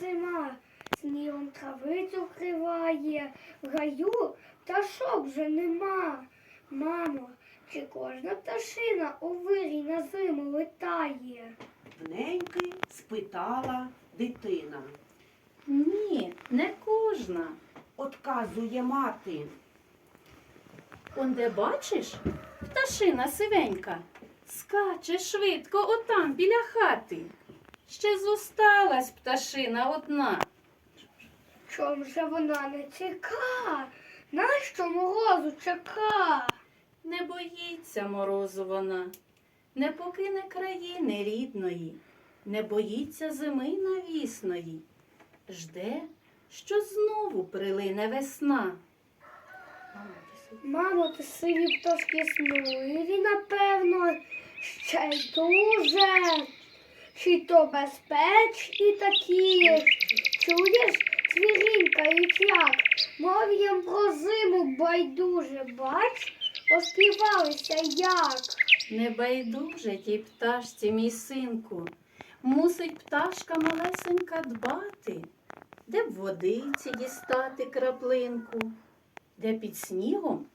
зима, снігом травицю вкриває, в гаю пташок вже нема. Мамо, чи кожна пташина у вирій на зиму летає? Неньки спитала дитина. Ні, не кожна. Отказує мати. Он де бачиш, пташина сивенька, скаче швидко отам біля хати. Ще зосталась пташина одна. Чом же вона не чека? Нащо морозу чека? Не боїться морозу вона, не покине країни рідної, не боїться зими навісної. Жде, що знову прилине весна. Мамо, ти сиві пташки снуєві, напевно, ще й дуже. Чи то безпечні такі. Чуєш, цвірінькають як, мов'ям про зиму байдуже, бач, оспівалися як. Не байдуже тій пташці, мій синку, мусить пташка малесенька дбати, де в водиці дістати краплинку, де під снігом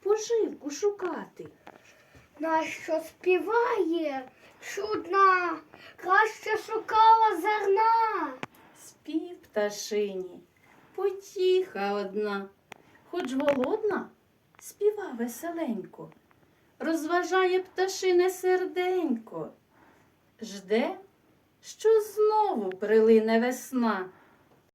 поживку шукати. Нащо співає? Чудна, краще шукала зерна. Спів пташині, потіха одна, хоч голодна, співа веселенько, розважає пташине серденько, жде, що знову прилине весна.